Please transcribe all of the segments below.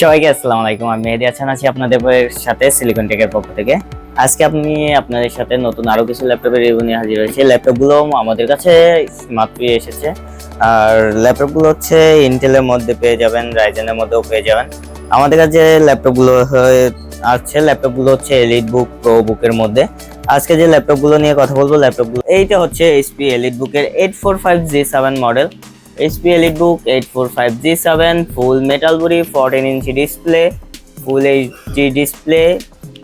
সবাইকে আসসালামু আলাইকুম। আমি মেহেদি হাসান আছি আপনাদের সাথে সিলিকন টেকের পক্ষ থেকে। আজকে আপনি আপনাদের সাথে নতুন আরও কিছু ল্যাপটপের রিভিউ নিয়ে হাজির হয়েছে। ল্যাপটপগুলো আমাদের কাছে মাত্রই এসেছে। আর ল্যাপটপগুলো হচ্ছে ইন্টেলের মধ্যে পেয়ে যাবেন রাইজেনের মধ্যেও পেয়ে যাবেন। আমাদের কাছে ল্যাপটপগুলো আছে। ল্যাপটপগুলো হচ্ছে এলিট বুক প্রো বুকের মধ্যে। আজকে যে ল্যাপটপগুলো নিয়ে কথা বলব, ল্যাপটপগুলো এইটা হচ্ছে এইচপি এলিট বুকের eight four five G seven model five G seven full metal body fourteen inch display full HD display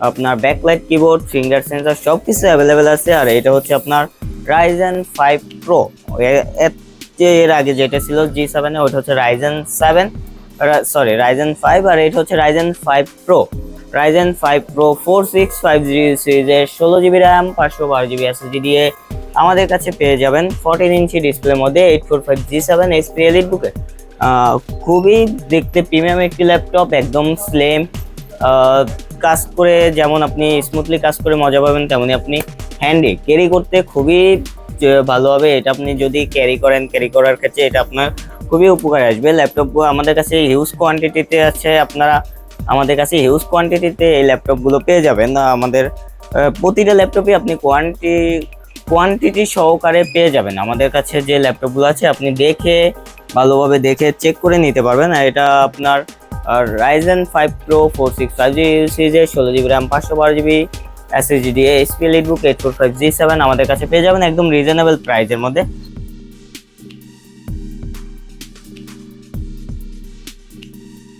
আপনার ব্যাকলাইট কিবোর্ড ফিঙ্গার সেন্সর সব কিছু অ্যাভেলেবেল আছে। আর এটা হচ্ছে আপনার রাইজেন ফাইভ প্রো এর আগে যেটা ছিল জি সেভেন ওটা হচ্ছে Ryzen seven sorry Ryzen five আর এটা হচ্ছে Ryzen five pro Ryzen five pro four six five G সিরিজের ষোলো জিবি র্যাম পাঁচশো বারো জিবি এসএসডি দিয়ে আমাদের কাছে পেয়ে যাবেন ফোরটিন ইঞ্চি ডিসপ্লের মধ্যে eight four five G seven SP elite বুকে খুবই দেখতে প্রিমিয়াম একটি ল্যাপটপ একদম স্লেম কাজ করে যেমন আপনি স্মুথলি কাজ করে মজা পাবেন তেমনি আপনি হ্যান্ডি ক্যারি করতে খুবই ভালো হবে। এটা আপনি যদি ক্যারি করেন ক্যারি করার ক্ষেত্রে এটা আপনার খুবই উপকার আসবে। ল্যাপটপ আমাদের কাছে হিউজ কোয়ান্টিটিতে আছে। আপনারা আমাদের কাছে হিউজ কোয়ান্টিটিতে এই ল্যাপটপগুলো পেয়ে যাবেন। আমাদের প্রতিটা ল্যাপটপে আপনি কোয়ান্টি কোয়ান্টিটি সহকারে পেয়ে যাবেন। আমাদের কাছে যে ল্যাপটপগুলো আছে, আপনি দেখে, ভালোভাবে দেখে চেক করে নিতে পারবেন। আর এটা আপনার Ryzen five pro four six five G সিরিজের ষোলো জিবি র্যাম পাঁচশো বারো জিবি এসএসডি দিয়ে SP elitebook eight four five G seven আমাদের কাছে পেয়ে যাবেন একদম রিজনেবল প্রাইসের মধ্যে।